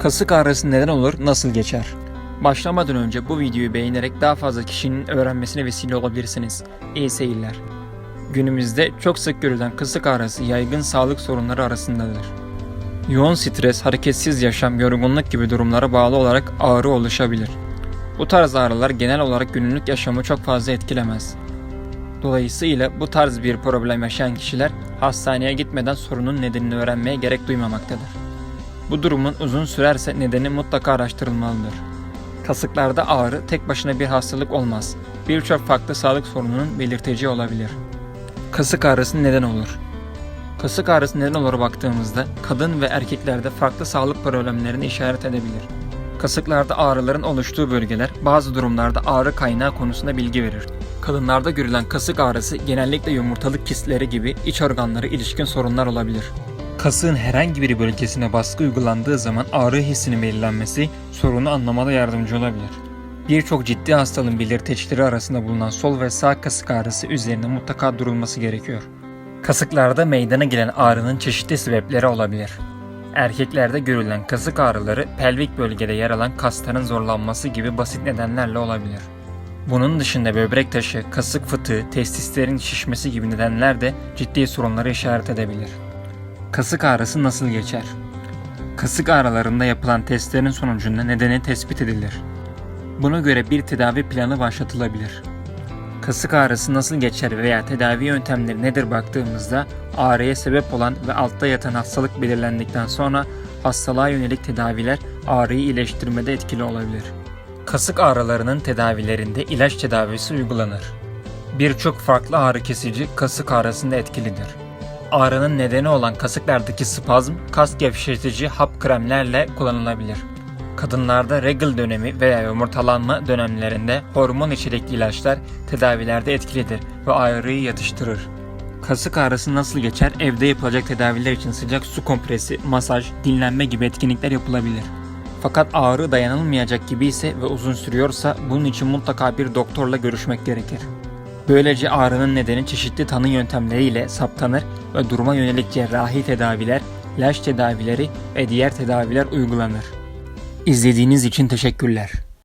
Kasık ağrısı neden olur, nasıl geçer? Başlamadan önce bu videoyu beğenerek daha fazla kişinin öğrenmesine vesile olabilirsiniz. İyi seyirler. Günümüzde çok sık görülen kasık ağrısı yaygın sağlık sorunları arasındadır. Yoğun stres, hareketsiz yaşam, yorgunluk gibi durumlara bağlı olarak ağrı oluşabilir. Bu tarz ağrılar genel olarak günlük yaşamı çok fazla etkilemez. Dolayısıyla bu tarz bir problem yaşayan kişiler hastaneye gitmeden sorunun nedenini öğrenmeye gerek duymamaktadır. Bu durumun uzun sürerse nedeni mutlaka araştırılmalıdır. Kasıklarda ağrı tek başına bir hastalık olmaz. Birçok farklı sağlık sorununun belirteci olabilir. Kasık ağrısı neden olur? Kasık ağrısı neden olur baktığımızda kadın ve erkeklerde farklı sağlık problemlerini işaret edebilir. Kasıklarda ağrıların oluştuğu bölgeler bazı durumlarda ağrı kaynağı konusunda bilgi verir. Kadınlarda görülen kasık ağrısı genellikle yumurtalık kistleri gibi iç organları ilişkin sorunlar olabilir. Kasığın herhangi bir bölgesine baskı uygulandığı zaman ağrı hissinin belirlenmesi sorunu anlamada yardımcı olabilir. Birçok ciddi hastalığın belirteçleri arasında bulunan sol ve sağ kasık ağrısı üzerine mutlaka durulması gerekiyor. Kasıklarda meydana gelen ağrının çeşitli sebepleri olabilir. Erkeklerde görülen kasık ağrıları pelvik bölgede yer alan kasların zorlanması gibi basit nedenlerle olabilir. Bunun dışında böbrek taşı, kasık fıtığı, testislerin şişmesi gibi nedenler de ciddi sorunları işaret edebilir. Kasık ağrısı nasıl geçer? Kasık ağrılarında yapılan testlerin sonucunda nedeni tespit edilir. Buna göre bir tedavi planı başlatılabilir. Kasık ağrısı nasıl geçer veya tedavi yöntemleri nedir baktığımızda ağrıya sebep olan ve altta yatan hastalık belirlendikten sonra hastalığa yönelik tedaviler ağrıyı iyileştirmede etkili olabilir. Kasık ağrılarının tedavilerinde ilaç tedavisi uygulanır. Birçok farklı ağrı kesici kasık ağrısında etkilidir. Ağrının nedeni olan kasıklardaki spazm, kas gevşetici hap kremlerle kullanılabilir. Kadınlarda regl dönemi veya yumurtalanma dönemlerinde hormon içerikli ilaçlar tedavilerde etkilidir ve ağrıyı yatıştırır. Kasık ağrısı nasıl geçer? Evde yapılacak tedaviler için sıcak su kompresi, masaj, dinlenme gibi etkinlikler yapılabilir. Fakat ağrı dayanılmayacak gibi ise ve uzun sürüyorsa bunun için mutlaka bir doktorla görüşmek gerekir. Böylece ağrının nedeni çeşitli tanı yöntemleriyle saptanır ve duruma yönelik cerrahi tedaviler, ilaç tedavileri ve diğer tedaviler uygulanır. İzlediğiniz için teşekkürler.